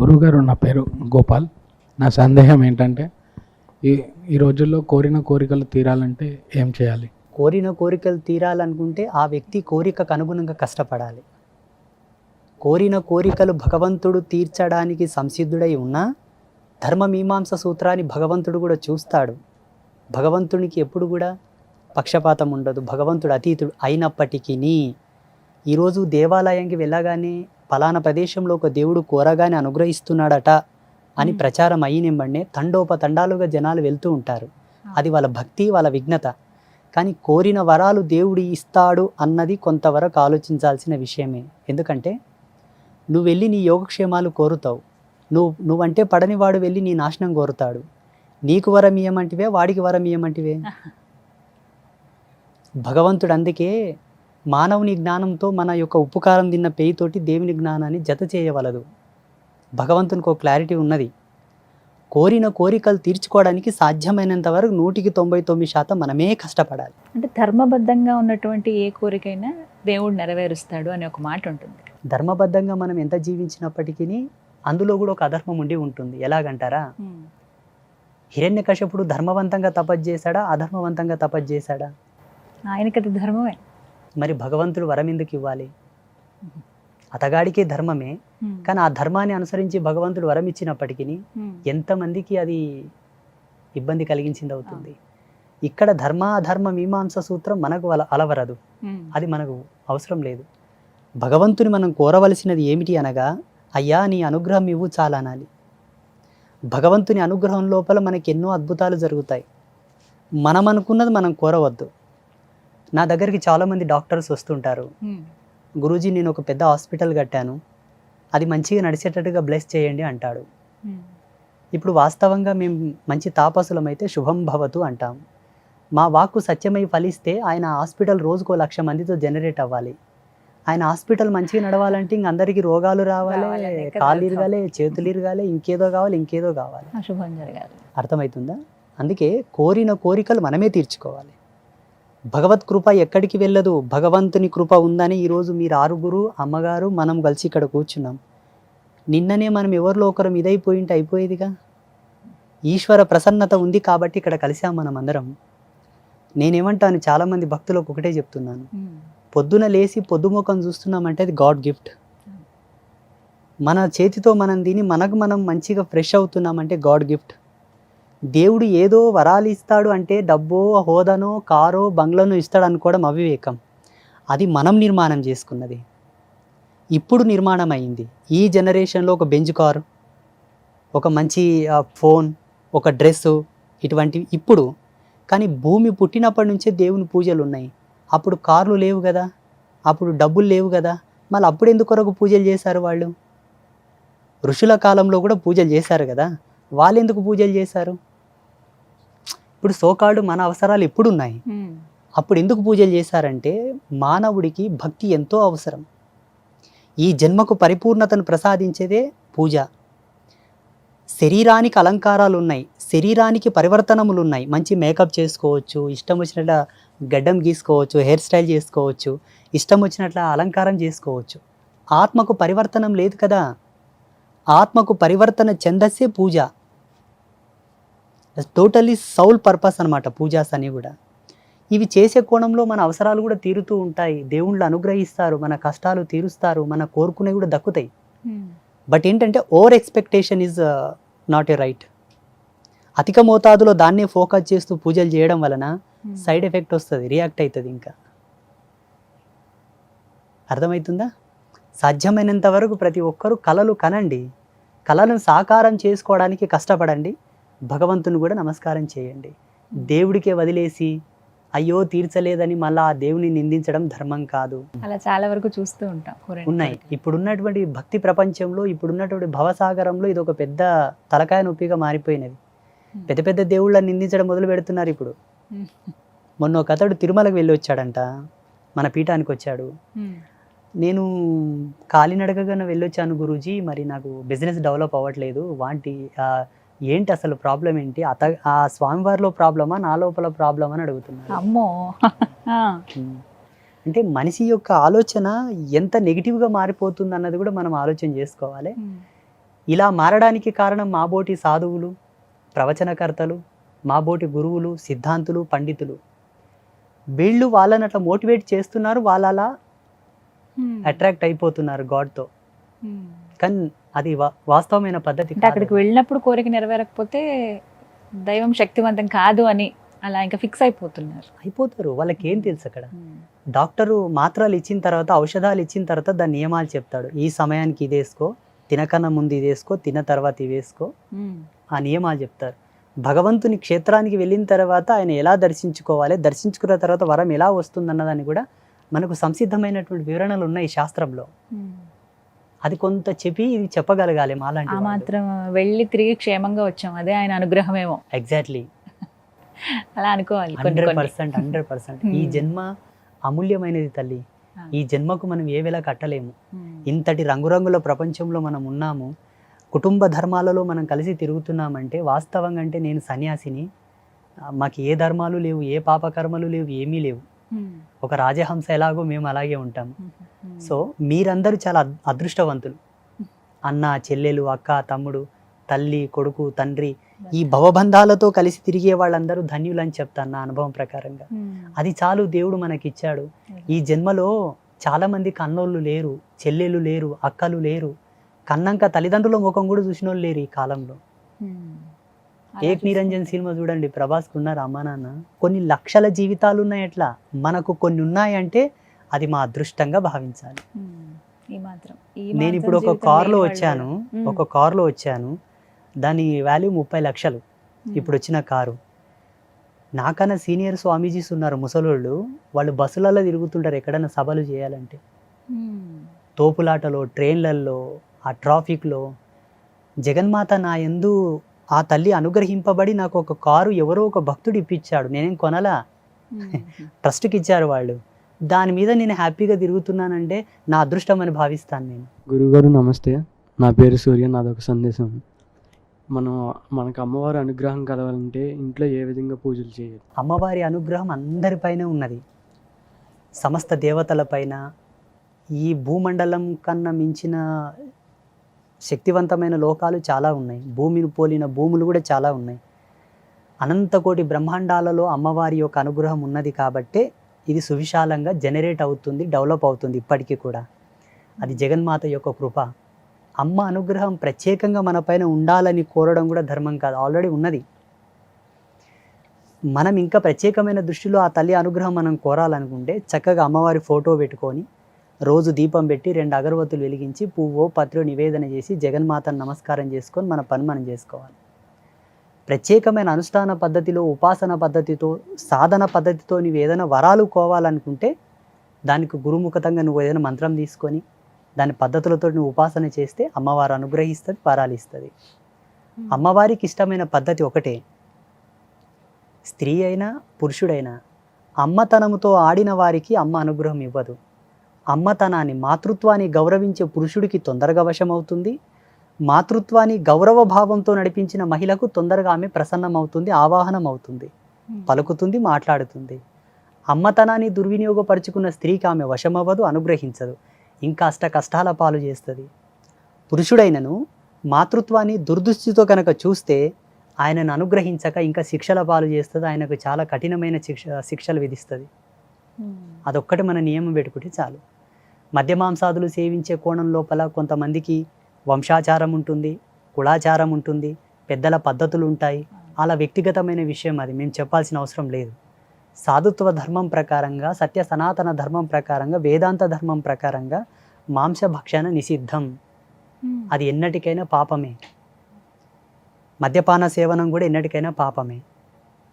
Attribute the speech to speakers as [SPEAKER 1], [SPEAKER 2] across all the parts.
[SPEAKER 1] గురువుగారు నా పేరు గోపాల్. నా సందేహం ఏంటంటే ఈ ఈ రోజుల్లో కోరిన కోరికలు తీరాలంటే ఏం చేయాలి?
[SPEAKER 2] కోరిన కోరికలు తీరాలనుకుంటే ఆ వ్యక్తి కోరికకు అనుగుణంగా కష్టపడాలి. కోరిన కోరికలు భగవంతుడు తీర్చడానికి సంసిద్ధుడై ఉన్నా ధర్మమీమాంస సూత్రాన్ని భగవంతుడు కూడా చూస్తాడు. భగవంతునికి ఎప్పుడు కూడా పక్షపాతం ఉండదు. భగవంతుడు అతీతుడు అయినప్పటికీ ఈరోజు దేవాలయానికి వెళ్ళగానే ఫలానా ప్రదేశంలో ఒక దేవుడు కోరగానే అనుగ్రహిస్తున్నాడట అని. ప్రచారం అయినివ్వండి తండోపతండాలుగా జనాలు వెళ్తూ ఉంటారు. అది వాళ్ళ భక్తి వాళ్ళ విఘ్నత. కానీ కోరిన వరాలు దేవుడు ఇస్తాడు అన్నది కొంతవరకు ఆలోచించాల్సిన విషయమే. ఎందుకంటే నువ్వు వెళ్ళి నీ యోగక్షేమాలు కోరుతావు. నువ్వు నువ్వంటే పడని వాడు వెళ్ళి నీ నాశనం కోరుతాడు. నీకు వరం ఇయ్యమంటివే వాడికి వరం ఇయ్యమంటివే? భగవంతుడు అందుకే మానవుని జ్ఞానంతో మన యొక్క ఉపకారం తిన్న పేయితోటి దేవుని జ్ఞానాన్ని జత చేయవలదు. భగవంతునికి ఒక క్లారిటీ ఉన్నది. కోరిన కోరికలు తీర్చుకోవడానికి సాధ్యమైనంత వరకు నూటికి తొంభై తొమ్మిది శాతం మనమే కష్టపడాలి.
[SPEAKER 3] అంటే ధర్మబద్ధంగా ఉన్నటువంటి ఏ కోరికైనా దేవుడు నెరవేరుస్తాడు అనే ఒక మాట ఉంటుంది.
[SPEAKER 2] ధర్మబద్ధంగా మనం ఎంత జీవించినప్పటికీ అందులో కూడా ఒక అధర్మం ఉండి ఉంటుంది. ఎలాగంటారా? హిరణ్యకశపుడు ధర్మవంతంగా తపస్సు చేశాడా? అధర్మవంతంగా తపస్సు చేశాడా?
[SPEAKER 3] ఆయనకి అది ధర్మమే.
[SPEAKER 2] మరి భగవంతుడు వరం ఎందుకు ఇవ్వాలి? అతగాడికే ధర్మమే కానీ ఆ ధర్మాన్ని అనుసరించి భగవంతుడు వరం ఇచ్చినప్పటికీ ఎంతమందికి అది ఇబ్బంది కలిగించింది అవుతుంది? ఇక్కడ ధర్మ అధర్మ మీమాంస సూత్రం మనకు అల- అలవరదు. అది మనకు అవసరం లేదు. భగవంతుని మనం కోరవలసినది ఏమిటి అనగా అయ్యా నీ అనుగ్రహం ఇవ్వు చాలా అనాలి భగవంతుని అనుగ్రహం లోపల మనకి ఎన్నో అద్భుతాలు జరుగుతాయి. మనం అనుకున్నది మనం కోరవద్దు. నా దగ్గరికి చాలామంది డాక్టర్స్ వస్తుంటారు. గురూజీ నేను ఒక పెద్ద హాస్పిటల్ కట్టాను. అది మంచిగా నడిచేటట్టుగా బ్లెస్ చేయండి అంటాడు. ఇప్పుడు వాస్తవంగా మేము మంచి తాపసులం అయితే శుభం భవతు అంటాం. మా వాక్కు సత్యమై ఫలిస్తే ఆయన హాస్పిటల్ రోజుకో లక్ష మందితో జనరేట్ అవ్వాలి. ఆయన హాస్పిటల్ మంచిగా నడవాలంటే ఇంక అందరికీ రోగాలు రావాలి కాళ్ళు
[SPEAKER 3] అర్థం.
[SPEAKER 2] ఇరగాలి చేతులు ఇరగాలి ఇంకేదో కావాలి ఇంకేదో కావాలి. అర్థమవుతుందా అందుకే కోరిన కోరికలు మనమే తీర్చుకోవాలి. భగవత్ కృప ఎక్కడికి వెళ్ళదు. భగవంతుని కృప ఉందని ఈరోజు మీరు ఆరుగురు అమ్మగారు మనం కలిసి ఇక్కడ కూర్చున్నాం. నిన్ననే మనం ఎవరిలో ఒకరం ఇదైపోయింటే అయిపోయేదిగా? ఈశ్వర ప్రసన్నత ఉంది కాబట్టి ఇక్కడ కలిసాం మనం అందరం. నేనేమంటాను చాలామంది భక్తులకు ఒకటే చెప్తున్నాను. పొద్దున లేచి పొద్దుముఖం చూస్తున్నామంటే అది గాడ్ గిఫ్ట్. మన చేతితో మనం తిని మనకు మనం మంచిగా ఫ్రెష్ అవుతున్నామంటే గాడ్ గిఫ్ట్. దేవుడు ఏదో వరాలు ఇస్తాడు అంటే డబ్బో హోదానో కారో బంగ్లానో ఇస్తాడు అనుకోవడం అవివేకం. అది మనం నిర్మాణం చేసుకున్నది. ఇప్పుడు నిర్మాణం అయింది ఈ జనరేషన్లో ఒక బెంజ్ కారు ఒక మంచి ఫోన్ ఒక డ్రెస్సు ఇటువంటివి ఇప్పుడు. కానీ భూమి పుట్టినప్పటి నుంచే దేవుని పూజలు ఉన్నాయి. అప్పుడు కార్లు లేవు కదా. అప్పుడు డబ్బులు లేవు కదా. మళ్ళీ అప్పుడు ఎందుకు కొరకు పూజలు చేశారు వాళ్ళు? ఋషుల కాలంలో కూడా పూజలు చేశారు కదా. వాళ్ళు ఎందుకు పూజలు చేశారు? ఇప్పుడు సోకాళ్ళు మన అవసరాలు ఎప్పుడు ఉన్నాయి అప్పుడు ఎందుకు పూజలు చేశారంటే మానవుడికి భక్తి ఎంతో అవసరం. ఈ జన్మకు పరిపూర్ణతను ప్రసాదించేదే పూజ. శరీరానికి అలంకారాలు ఉన్నాయి శరీరానికి పరివర్తనములు ఉన్నాయి మంచి మేకప్ చేసుకోవచ్చు ఇష్టం వచ్చినట్ల గడ్డం గీసుకోవచ్చు హెయిర్ స్టైల్ చేసుకోవచ్చు ఇష్టం వచ్చినట్ల అలంకారం చేసుకోవచ్చు. ఆత్మకు పరివర్తనం లేదు కదా? ఆత్మకు పరివర్తన చెందసే పూజ. టోటలీ సౌల్ పర్పస్ అనమాట పూజాస్ అని కూడా. ఇవి చేసే కోణంలో మన అవసరాలు కూడా తీరుతూ ఉంటాయి. దేవుళ్ళు అనుగ్రహిస్తారు మన కష్టాలు తీరుస్తారు మన కోరుకునేవి కూడా దక్కుతాయి. బట్ ఏంటంటే over expectation is not a right అధిక మోతాదులో దాన్నే ఫోకస్ చేస్తూ పూజలు చేయడం వలన సైడ్ ఎఫెక్ట్ వస్తుంది రియాక్ట్ అవుతుంది ఇంకా. అర్థమవుతుందా సాధ్యమైనంత వరకు ప్రతి ఒక్కరూ కళలు కనండి. కళలను సాకారం చేసుకోవడానికి కష్టపడండి. భగవంతుని కూడా నమస్కారం చేయండి. దేవుడికే వదిలేసి అయ్యో తీర్చలేదని మళ్ళా ఆ దేవుని నిందించడం ధర్మం కాదు.
[SPEAKER 3] అలా చాలా వరకు చూస్తూ ఉంటాం.
[SPEAKER 2] ఉన్నాయి. ఇప్పుడున్నటువంటి భక్తి ప్రపంచంలో ఇప్పుడున్నటువంటి భవసాగరంలో ఇది ఒక పెద్ద తలకాయ నొప్పిగా మారిపోయినది. పెద్ద పెద్ద దేవుళ్ళని నిందించడం మొదలు పెడుతున్నారు ఇప్పుడు. మొన్న ఒక అతడు తిరుమలకు వెళ్ళి వచ్చాడంట మన పీఠానికి వచ్చాడు. నేను కాలినడకగానే వెళ్ళొచ్చాను గురూజీ. మరి నాకు బిజినెస్ డెవలప్ అవ్వట్లేదు. వాంటి ఏంటి అసలు ప్రాబ్లం ఏంటి? అత ఆ స్వామివారిలో ప్రాబ్లమా నా లోపల ప్రాబ్లమా అని అడుగుతున్నాడు
[SPEAKER 3] అమ్మో.
[SPEAKER 2] అంటే మనిషి యొక్క ఆలోచన ఎంత నెగిటివ్గా మారిపోతుంది అన్నది కూడా మనం ఆలోచన చేసుకోవాలి. ఇలా మారడానికి కారణం మాబోటి సాధువులు ప్రవచనకర్తలు మాబోటి గురువులు సిద్ధాంతులు పండితులు. వీళ్ళు వాళ్ళని అట్లా మోటివేట్ చేస్తున్నారు వాళ్ళు అలా అట్రాక్ట్ అయిపోతున్నారు గాడ్తో. కానీ అది వాస్తవమైన పద్ధతి.
[SPEAKER 3] అక్కడికి వెళ్ళినప్పుడు కోరిక నెరవేరకపోతే దైవం శక్తివంతం కాదు అని అలా ఇంకా ఫిక్స్ అయిపోతున్నారు.
[SPEAKER 2] అయిపోతారు. వాళ్ళకి ఏం తెలుసు అక్కడ? డాక్టరు మాత్రలు ఇచ్చిన తర్వాత ఔషధాలు ఇచ్చిన తర్వాత దాని నియమాలు చెప్తాడు. ఈ సమయానికి ఇది వేసుకో తినకన్నా ముందు ఇది వేసుకో తిన్న తర్వాత ఇవి వేసుకో ఆ నియమాలు చెప్తారు. భగవంతుని క్షేత్రానికి వెళ్ళిన తర్వాత ఆయన ఎలా దర్శించుకోవాలి దర్శించుకున్న తర్వాత వరం ఎలా వస్తుందన్నదాన్ని కూడా మనకు సంసిద్ధమైనటువంటి వివరణలు ఉన్నాయి శాస్త్రంలో. అది కొంత చెప్పి ఇది చెప్పగలగాలి మాలాంటి
[SPEAKER 3] మాత్రం వెళ్ళి తిరిగి క్షేమంగా వచ్చాం. అదే ఆయన అనుగ్రహమేమో.
[SPEAKER 2] ఎగ్జాక్ట్లీ
[SPEAKER 3] అలా అనుకోవాలి
[SPEAKER 2] హండ్రెడ్ పర్సెంట్ హండ్రెడ్ పర్సెంట్. ఈ
[SPEAKER 3] Hmm.
[SPEAKER 2] జన్మ అమూల్యమైనది తల్లి. ఈ జన్మకు మనం ఏ వేళ కట్టలేము.
[SPEAKER 3] ఉమ్.
[SPEAKER 2] ఇంతటి రంగురంగుల ప్రపంచంలో మనం ఉన్నాము. కుటుంబ ధర్మాలలో మనం కలిసి తిరుగుతున్నామంటే వాస్తవంగా అంటే నేను సన్యాసిని. మాకు ఏ ధర్మాలు లేవు ఏ పాపకర్మలు లేవు ఏమీ లేవు. ఒక రాజహంస ఎలాగో మేము అలాగే ఉంటాము. సో మీరందరూ చాలా అద్- అదృష్టవంతులు. అన్న చెల్లెలు అక్క తమ్ముడు తల్లి కొడుకు తండ్రి ఈ భవబంధాలతో కలిసి తిరిగే వాళ్ళందరూ ధన్యులని చెప్తాను నా అనుభవం ప్రకారంగా. అది చాలు దేవుడు మనకిచ్చాడు. ఈ జన్మలో చాలా మంది కన్నోళ్ళు లేరు చెల్లెలు లేరు అక్కలు లేరు. కన్నంక తల్లిదండ్రుల ముఖం కూడా చూసిన వాళ్ళు లేరు ఈ కాలంలో. ఏక్ నిరంజన్ సినిమా చూడండి ప్రభాస్ ఉన్నారు అమ్మా నాన్న. కొన్ని లక్షల జీవితాలు ఉన్నాయి అట్లా మనకు కొన్ని ఉన్నాయంటే అది మా అదృష్టంగా భావించాలి. నేను ఇప్పుడు ఒక కార్లో వచ్చాను. ఒక కార్లో వచ్చాను. దాని వాల్యూ ముప్పై లక్షలు. ఇప్పుడు వచ్చిన కారు. నాకన్నా సీనియర్ స్వామీజీస్ ఉన్నారు ముసలోళ్ళు. వాళ్ళు బస్సులలో తిరుగుతుంటారు ఎక్కడైనా సభలు చేయాలంటే. తోపులాటలో ట్రైన్లల్లో ఆ ట్రాఫిక్లో. జగన్మాత నా ఎందు ఆ తల్లి అనుగ్రహింపబడి నాకు ఒక కారు ఎవరో ఒక భక్తుడు ఇప్పించాడు. నేనేం కొనలా. ట్రస్ట్కి ఇచ్చారు వాళ్ళు. దాని మీద నేను హ్యాపీగా తిరుగుతున్నానంటే నా అదృష్టం అని భావిస్తాను నేను.
[SPEAKER 4] గురుగారు నమస్తే. నా పేరు సూర్య నాదొక సందేశం. మనం మనకు అమ్మవారి అనుగ్రహం కలవాలంటే ఇంట్లో ఏ విధంగా పూజలు చేయాలి?
[SPEAKER 2] అమ్మవారి అనుగ్రహం అందరిపైన ఉన్నది. సమస్త దేవతలపైన ఈ భూమండలం కన్నా మించిన శక్తివంతమైన లోకాలు చాలా ఉన్నాయి. భూమిని పోలిన భూములు కూడా చాలా ఉన్నాయి. అనంతకోటి బ్రహ్మాండాలలో అమ్మవారి యొక్క అనుగ్రహం ఉన్నది కాబట్టే ఇది సువిశాలంగా జనరేట్ అవుతుంది డెవలప్ అవుతుంది ఇప్పటికీ కూడా. అది జగన్మాత యొక్క కృప. అమ్మ అనుగ్రహం ప్రత్యేకంగా మన పైన ఉండాలని కోరడం కూడా ధర్మం కాదు. ఆల్రెడీ ఉన్నది. మనం ఇంకా ప్రత్యేకమైన దృష్టిలో ఆ తల్లి అనుగ్రహం మనం కోరాలనుకుంటే చక్కగా అమ్మవారి ఫోటో పెట్టుకొని రోజు దీపం పెట్టి రెండు అగరవత్తులు వెలిగించి పువ్వో పత్రో నివేదన చేసి జగన్మాతను నమస్కారం చేసుకొని మన పని మనం చేసుకోవాలి. ప్రత్యేకమైన అనుష్ఠాన పద్ధతిలో ఉపాసన పద్ధతితో సాధన పద్ధతితో నువ్వు ఏదైనా వరాలు కోవాలనుకుంటే దానికి గురుముఖతంగా నువ్వు ఏదైనా మంత్రం తీసుకొని దాని పద్ధతులతో నువ్వు ఉపాసన చేస్తే అమ్మవారు అనుగ్రహిస్తుంది వరాలు ఇస్తుంది. అమ్మవారికి ఇష్టమైన పద్ధతి ఒకటే. స్త్రీ అయినా పురుషుడైనా అమ్మతనముతో ఆడిన వారికి అమ్మ అనుగ్రహం ఇవ్వదు. అమ్మతనాన్ని మాతృత్వాన్ని గౌరవించే పురుషుడికి తొందరగా వశమవుతుంది మాతృత్వాన్ని గౌరవ భావంతో నడిపించిన మహిళకు తొందరగా ఆమె ప్రసన్నమవుతుంది ఆవాహనం అవుతుంది. పలుకుతుంది మాట్లాడుతుంది అమ్మతనాన్ని దుర్వినియోగపరుచుకున్న స్త్రీకి ఆమె వశమవ్వదు అనుగ్రహించదు ఇంకా అష్ట కష్టాల పాలు చేస్తుంది పురుషుడైనను మాతృత్వాన్ని దుర్దృష్టితో కనుక చూస్తే ఆయనను అనుగ్రహించక ఇంకా శిక్షల పాలు చేస్తుంది ఆయనకు చాలా కఠినమైన శిక్ష శిక్షలు విధిస్తుంది. అదొక్కటి మన నియమం పెట్టుకుంటే చాలు. మద్య మాంసాదులు సేవించే కోణం లోపల కొంతమందికి వంశాచారం ఉంటుంది కులాచారం ఉంటుంది పెద్దల పద్ధతులు ఉంటాయి. అలా వ్యక్తిగతమైన విషయం అది మేము చెప్పాల్సిన అవసరం లేదు. సాధుత్వ ధర్మం ప్రకారంగా సత్య సనాతన ధర్మం ప్రకారంగా వేదాంత ధర్మం ప్రకారంగా మాంసభక్షణ నిషిద్ధం. అది ఎన్నటికైనా పాపమే. మద్యపాన సేవనం కూడా ఎన్నటికైనా పాపమే.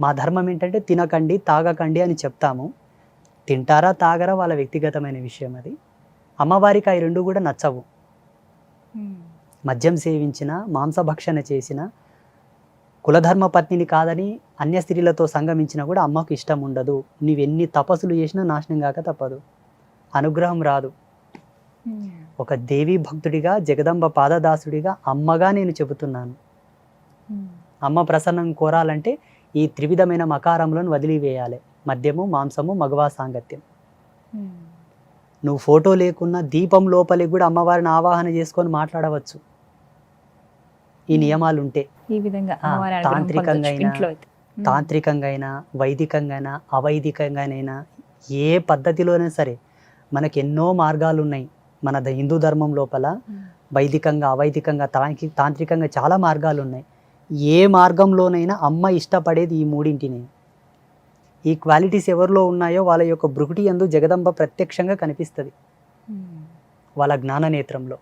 [SPEAKER 2] మా ధర్మం ఏంటంటే తినకండి తాగకండి అని చెప్తాము. తింటారా తాగరా వాళ్ళ వ్యక్తిగతమైన విషయం అది. అమ్మవారికి అవి రెండు కూడా నచ్చవు. మద్యం సేవించిన మాంసభక్షణ చేసిన కులధర్మ పత్నిని కాదని అన్య స్త్రీలతో సంగమించినా కూడా అమ్మకు ఇష్టం ఉండదు. నీవెన్ని తపస్సులు చేసినా నాశనం కాక తప్పదు. అనుగ్రహం రాదు. ఒక దేవీ భక్తుడిగా జగదంబ పాదదాసుడిగా అమ్మగా నేను చెబుతున్నాను. అమ్మ ప్రసన్నం కోరాలంటే ఈ త్రివిధమైన మకారములను వదిలివేయాలి. మద్యము మాంసము మగవా సాంగత్యం. నువ్వు ఫోటో లేకున్నా దీపం లోపలికి కూడా అమ్మవారిని ఆవాహన చేసుకొని మాట్లాడవచ్చు. ఈ నియమాలు ఉంటే
[SPEAKER 3] ఈ విధంగా
[SPEAKER 2] తాంత్రికంగా. తాంత్రికంగా అయినా వైదికంగా అయినా అవైదికంగానైనా ఏ పద్ధతిలోనైనా సరే మనకి ఎన్నో మార్గాలు ఉన్నాయి మన ద- హిందూ ధర్మం లోపల. వైదికంగా అవైదికంగా తాంత్రి తాంత్రికంగా చాలా మార్గాలు ఉన్నాయి ఏ మార్గంలోనైనా అమ్మ ఇష్టపడేది ఈ మూడింటిని. ఈ క్వాలిటీస్ ఎవరిలో ఉన్నాయో వాళ్ళ యొక్క భృకుటి యందు జగదంబ ప్రత్యక్షంగా కనిపిస్తుంది. వాళ్ళ జ్ఞాన నేత్రంలో